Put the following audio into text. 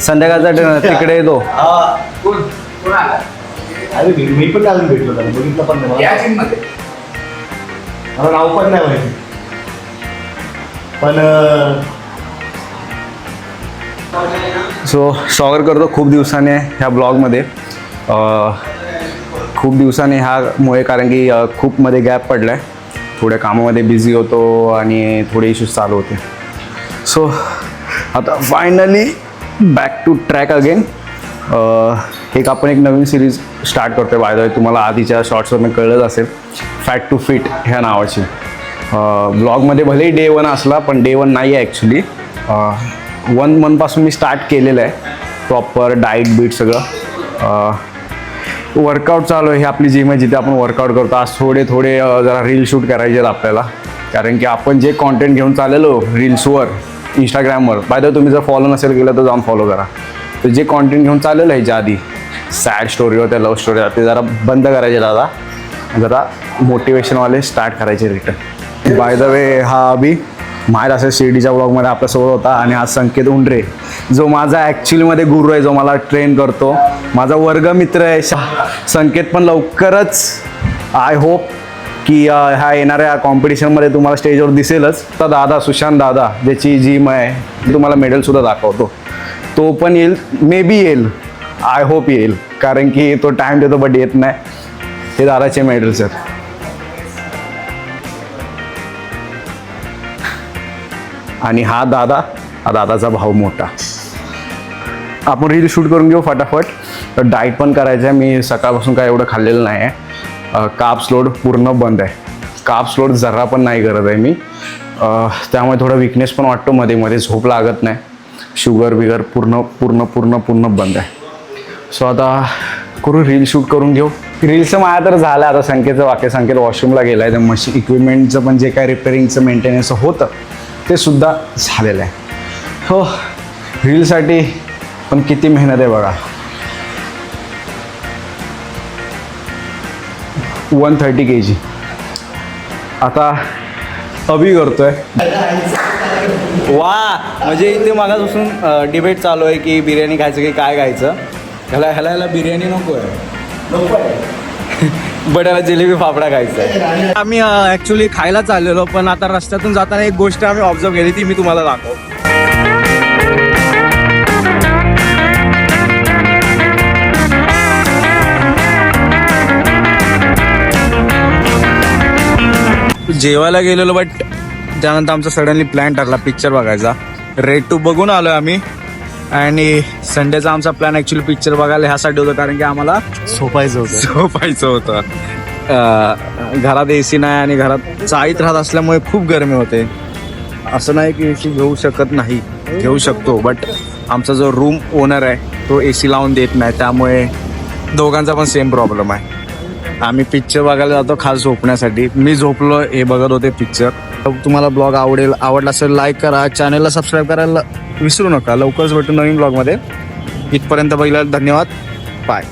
संध्याकाळचा dinner तिकडे येतो. अरे मी मी पण अजून भेटलो त्याला बघितलं पण नाही या मला. टीममध्ये मला नाव पण नाही माहिती. पण अं, सो स्वागत करतो खूप दिवसाने ह्या ब्लॉगमध्ये. अं, खूप दिवसाने ह्यामुळे कारण की अं, खूप मध्ये गॅप पडला आहे थोड्या कामामध्ये बिझी होतो आणि थोडे इश्यूज चालू होते. सो आता finally back to track again एक आपण एक नवीन सिरीज स्टार्ट करतो आहे बाय तुम्हाला आधीच्या शॉर्ट्सवरनं कळलंच असेल. फॅट टू फिट ह्या नावाची. Uh, ब्लॉगमध्ये भलेही डे वन असला पण डे वन नाही आहे ॲक्च्युली वन मंथपासून मी स्टार्ट केलेलं आहे. प्रॉपर डाईट बीट सगळं. Uh, वर्कआउट चालू आहे. ही आपली जिम आहे जिथे आपण वर्कआउट करतो. आज थोडे थोडे uh, जरा रील शूट करायचे आहेत आपल्याला. कारण की आपण जे कॉन्टेंट घेऊन चाललेलो रील्सवर इंस्टाग्रामवर बाय तुम्ही जर फॉलो नसेल केलं तर जाऊन फॉलो करा. तर जे कॉन्टेंट घेऊन चाललेलं आहे आधी सॅड स्टोरी होत्या लव्ह स्टोरी ते जरा बंद करायचे दादा. जरा मोटिवेशनवाले स्टार्ट करायचे रिटर्न बाय द वे हा अभि माहीत असेल शिर्डीच्या ब्लॉगमध्ये आपल्यासोबत होता आणि हा संकेत उंडरे जो माझा ॲक्च्युलीमध्ये गुरु आहे जो मला ट्रेन करतो. माझा वर्गमित्र आहे. शा- संकेत पण लवकरच आय होप की ह्या येणाऱ्या कॉम्पिटिशनमध्ये तुम्हाला स्टेजवर दिसेलच. तर दादा सुशांत दादा ज्याची जिम आहे तुम्हाला मेडलसुद्धा दाखवतो. तो पण येईल मे बी येईल. आय होप येईल. कारण की तो टाईम देतो बट येत नाही. हे दादाचे मेडल्स आहेत आणि हा दादा हा दादाचा भाऊ मोठा. आपण रील शूट करून घेऊ फटाफट. तर डाईट पण करायचं आहे मी सकाळपासून काय एवढं खाल्लेलं नाही आहे काप्स लोड पूर्ण बंद आहे. काप्स लोड जरा पण नाही करत आहे मी. त्यामुळे थोडा विकनेस पण वाटतो मध्ये मध्ये झोप लागत नाही. शुगर बिगर पूर्ण पूर्ण पूर्ण पूर्ण बंद आहे. सो आता करू रील शूट करून घेऊ. रीलचं माझ्या तर झालं आता संकेतचं वाक्य संकेत वॉशरूमला गेला आहे तर मशीन इक्विपमेंटचं पण जे काय रिपेअरिंगचं मेंटेनन्स होतं ते सुद्धा झालेलं आहे. हो रीलसाठी पण किती मेहनत आहे बघा. वन थर्टी के जी आता अभि करतोय. वा म्हणजे इथे मागापासून डिबेट चालू आहे की बिर्याणी खायचं की काय खायचं. ह्याला ह्याला ह्याला बिर्याणी नको आहे. बट ह्याला जिलेबी फाफडा खायचा आहे. आम्ही ॲक्च्युली खायला चाललेलो पण आता रस्त्यातून जाताना एक गोष्ट आम्ही ऑब्झर्व केली ती मी तुम्हाला दाखव जेवायला गेलेलो बट त्यानंतर आमचा सडनली प्लॅन ठरला पिक्चर बघायचा. रेड टू बघून आलो आम्ही. आणि संडेचा आमचा प्लॅन ॲक्च्युली पिक्चर बघायला ह्यासाठी होता कारण की आम्हाला झोपायचं होतं. झोपायचं होतं. घरात ए सी नाही आणि घरात चाळीत राहत असल्यामुळे खूप गरमी होते. असं नाही की ए सी घेऊ शकत नाही. घेऊ शकतो बट आमचा जो रूम ओनर आहे तो ए सी लावून देत नाही. त्यामुळे दोघांचा पण सेम प्रॉब्लेम आहे. आम्ही पिक्चर बघायला जातो खास झोपण्यासाठी. मी झोपलो हे बघत होते पिक्चर तुम्हाला ब्लॉग आवडेल आवडला असेल लाईक करा. चॅनलला सबस्क्राईब करायला विसरू नका. लवकरच भेटू नवीन ब्लॉगमध्ये इथपर्यंत बघितलं धन्यवाद. बाय